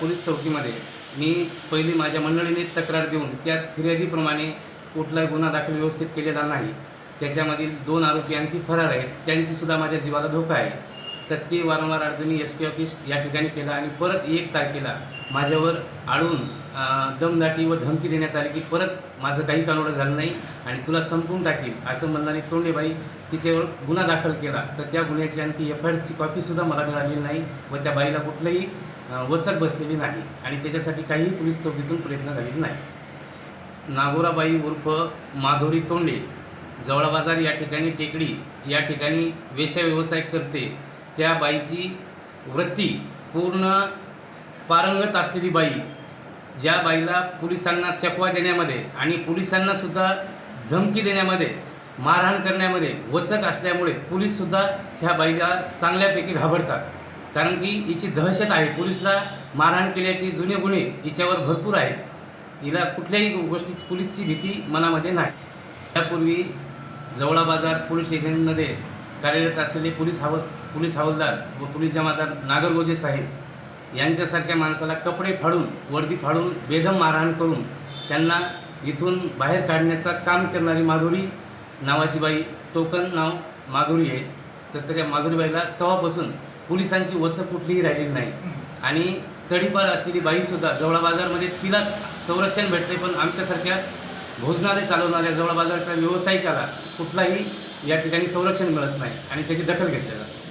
Police चौकीमध्ये मी पहिली माझ्या मंडळीने तक्रार देऊन त्यात फिर्यादीप्रमाणे कुठलाही गुन्हा दाखल व्यवस्थित केलेला नाही. त्याच्यामधील दोन आरोपी आणखी फरार आहेत. त्यांचीसुद्धा माझ्या जीवाला धोका आहे. तर ते वारंवार अडचणी एस पी ऑफिस या ठिकाणी केला आणि परत एक तारखेला माझ्यावर आळून दमदाटी व धमकी देण्यात आली की परत माझं काही कानोडं झालं नाही आणि तुला संपवून टाकील असं म्हणणारी तोंडेबाई तिच्यावर गुन्हा दाखल केला. तर त्या गुन्ह्याची आणखी एफ आय आरची कॉपीसुद्धा मला मिळालेली नाही व त्या बाईला कुठलंही वचक बसलेली नाही आणि त्याच्यासाठी काहीही पोलीस चौकीतून प्रयत्न झालेले नाही. नागोराबाई उर्फ माधुरी तोंडे जवळा बाजार या ठिकाणी टेकडी या ठिकाणी वेश्या व्यवसाय करते त्या बाईची वृत्ती पूर्ण पारंगत असलेली बाई ज्या बाईला पोलिसांना चकवा देण्यामध्ये आणि पोलिसांनासुद्धा धमकी देण्यामध्ये मारहाण करण्यामध्ये वचक असल्यामुळे पोलीससुद्धा ह्या बाईला चांगल्यापैकी घाबरतात. कारण की हिची दहशत आहे. पोलीसला मारहाण केल्याचे जुने गुन्हे हिच्यावर भरपूर आहेत. हिला कुठल्याही गोष्टीची पोलीसची भीती मनामध्ये नाही. त्यापूर्वी जवळा बाजार पोलीस स्टेशनमध्ये कार्यरत असलेले पोलीस हवं पोलीस हवालदार व पोलीस जमादार नागरगोजे साहेब यांच्यासारख्या माणसाला कपडे फाडून वर्दी फाडून बेदम मारहाण करून त्यांना इथून बाहेर काढण्याचं काम करणारी माधुरी नावाची बाई टोकन नाव माधुरी आहे. तर त्या माधुरीबाईला तेव्हापासून पोलिसांची वचक कुठलीही राहिलेली नाही. आणि तडीपार असलेली बाईसुद्धा जवळा बाजारमध्ये तिला संरक्षण भेटते पण आमच्यासारख्या भोजनालय चालवणाऱ्या जवळ बाजारच्या व्यावसायिकाला कुठलाही या ठिकाणी संरक्षण मिळत नाही आणि त्याची दखल घेतली जाते.